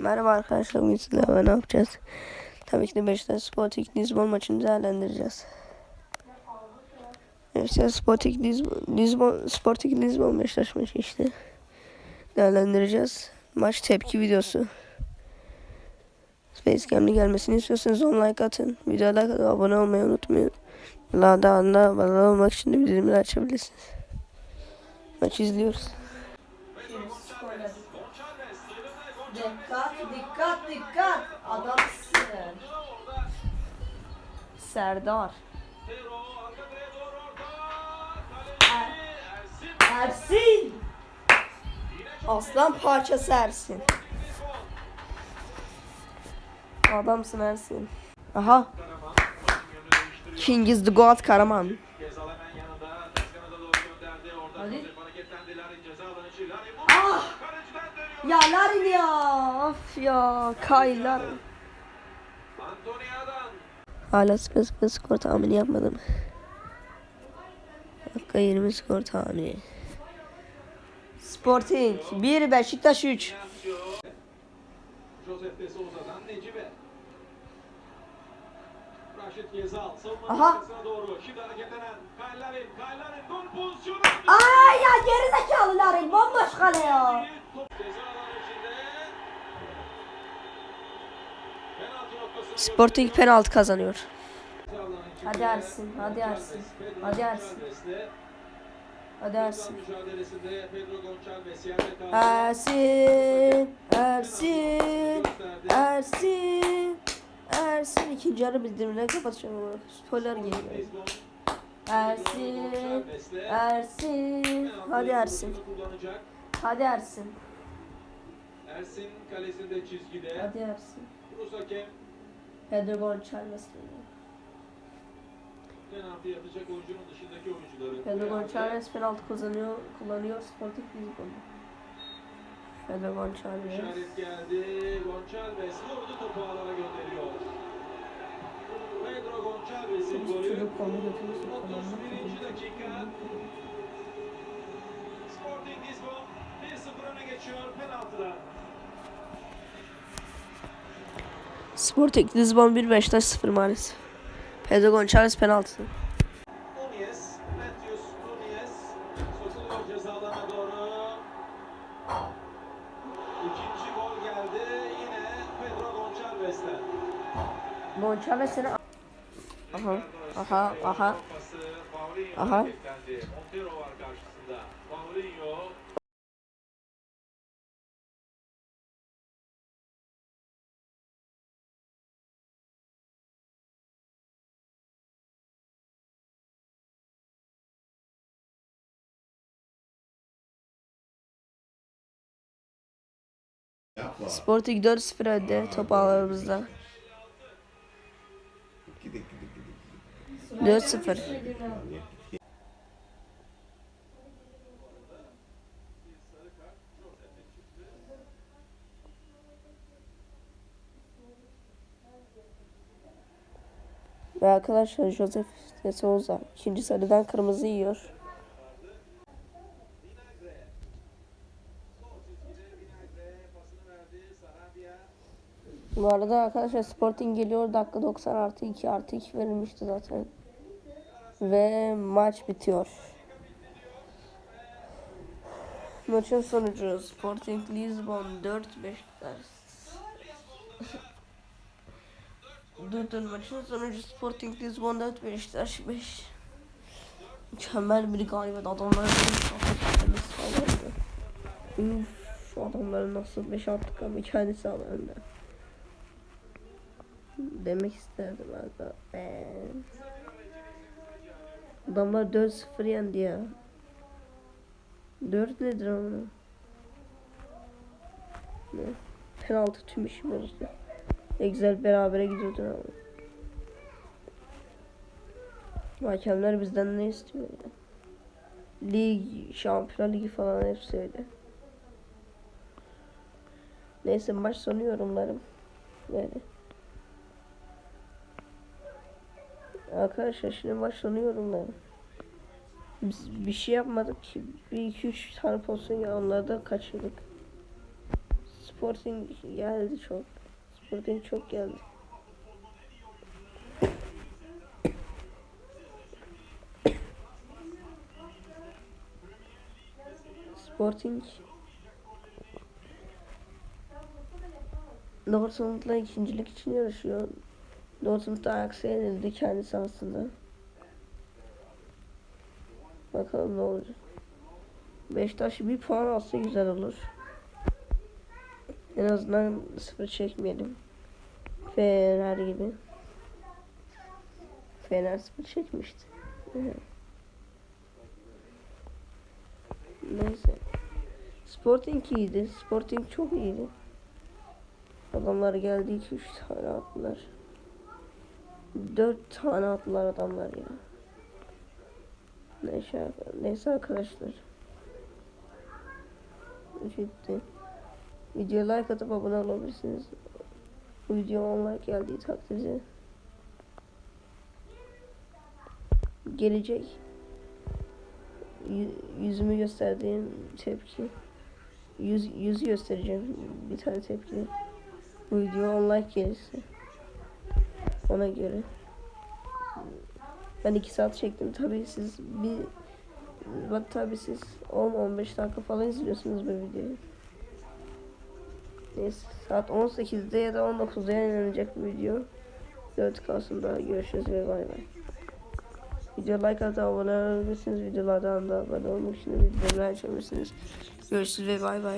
Merhaba arkadaşlar bugün ne yapacağız? Tabii ki de Beşiktaş Sporting Lisbon maçını değerlendireceğiz. Beşiktaş Sporting Lisbon, Lisbon, Sporting Lisbon Beşiktaş maçı işte. Değerlendireceğiz. Maç tepki videosu. Facecam'li gelmesini istiyorsanız 10 like atın. Videoya like abone olmayı unutmayın. Daha da anda abone olmak için de bildirimleri açabilirsiniz. Maçı izliyoruz. Dikkat, dikkat, dikkat. Adamsın. Serdar. Ersin. Aslan parçası Ersin. Adamsın Ersin. Aha. King is the God Karaman. Hadi. Ya Larin ya. Of ya Kaylar. Hala sıfır sıfır skor tahmini yapmadım. Dakika 20 skor tahmini. Sporting 1 Beşiktaş 3. Josef de Souza'dan Necibe. Raşit Gezal savunma Aha. Ay ya geri zekalı Larin. Bomboş kale ya. Sporting penaltı kazanıyor. Hadi Ersin, hadi Ersin, hadi Ersin. Hadi Ersin. Ersin, Ersin. Ersin, Ersin. İkinci yarı bildirimleri kapatacağım spoiler geliyor. Ersin, Ersin. Hadi Ersin, hadi Ersin, Ersin kalesinde çizgide. hadi Ersin. Rus hakem Pedro Gonçalves. penaltı yapacak oyuncunun dışındaki oyuncuları. Pedro Gonçalves penaltı kazanıyor, kullanıyor Sporting Lisbon'da. Pedro Gonçalves. İşaret geldi. Gonçalves vurdu topu alana gönderiyor. Pedro Gonçalves'in golü. Çocuk konu götürürsün. 31. dakika. Sporting Lisbon 1-0 öne geçiyor penaltıda. Sporting Lisbon 1 Beşiktaş 0 maalesef. Pedro Gonçalves penaltı. Nunez, Matthews Nunez sokuluyor cezalarına doğru. İkinci gol geldi yine Pedro Gonçalves'ten. Gonçalves seni... Aha, aha, aha. Aha. Yapma. Sporting 4-0 önde top ağlarımızda. Gidek gidek gidek. 4-0. Ve arkadaşlar Joseph Souza ikinci sarıdan kırmızı yiyor. Bu arada arkadaşlar Sporting geliyor dakika 90 artı 2 artı 2 verilmişti zaten. Ve maç bitiyor. Maçın sonucu Sporting Lisbon 4 Beşiktaş. dur dur maçın sonucu Sporting Lisbon 4 Beşiktaş 5. Mükemmel bir galibiyet adamların. Üf, şu adamların nasıl 5 attık ama kendisi alanında. Demek isterdim arada. Ben. Adamlar 4-0 yendi ya. 4 nedir ama? Ne? Penaltı tüm işi bozdu. Ne güzel berabere gidiyordu ama. Hakemler bizden ne istiyor ya? Lig, Şampiyonlar Ligi falan hepsi öyle. Neyse maç sonu yorumlarım. Böyle. Arkadaşlar şimdi sonu yorumlarım. Biz bir şey yapmadık ki. Bir iki üç tane pozisyon ya onları da kaçırdık. Spor Sporting geldi çok. Sporting çok geldi. Sporting Dortmund'la ikincilik için yarışıyor. Dortmund da Ajax'a yenildi kendisi aslında. Bakalım ne olacak. Beşiktaş bir puan alsa güzel olur. En azından sıfır çekmeyelim. Fener gibi. Fener sıfır çekmişti. Neyse. Sporting iyiydi. Sporting çok iyiydi. Adamlar geldi 2-3 tane attılar. 4 tane attılar adamlar ya. Neyse, neyse arkadaşlar. Ciddi. Videoya like atıp abone olabilirsiniz. Bu video 10 like geldiği takdirde gelecek Yü- yüzümü gösterdiğim tepki yüz, yüzü göstereceğim bir tane tepki bu video 10 like gelirse ona göre. Ben 2 saat çektim. Tabi siz bir bak tabi siz 10-15 dakika falan izliyorsunuz bu videoyu. Neyse saat 18'de ya da 19'da yayınlanacak bu video. 4 Kasım'da görüşürüz ve bay bay. Video like atıp abone olabilirsiniz. Videolardan da abone olmak için bildirimleri açabilirsiniz. Görüşürüz ve bay bay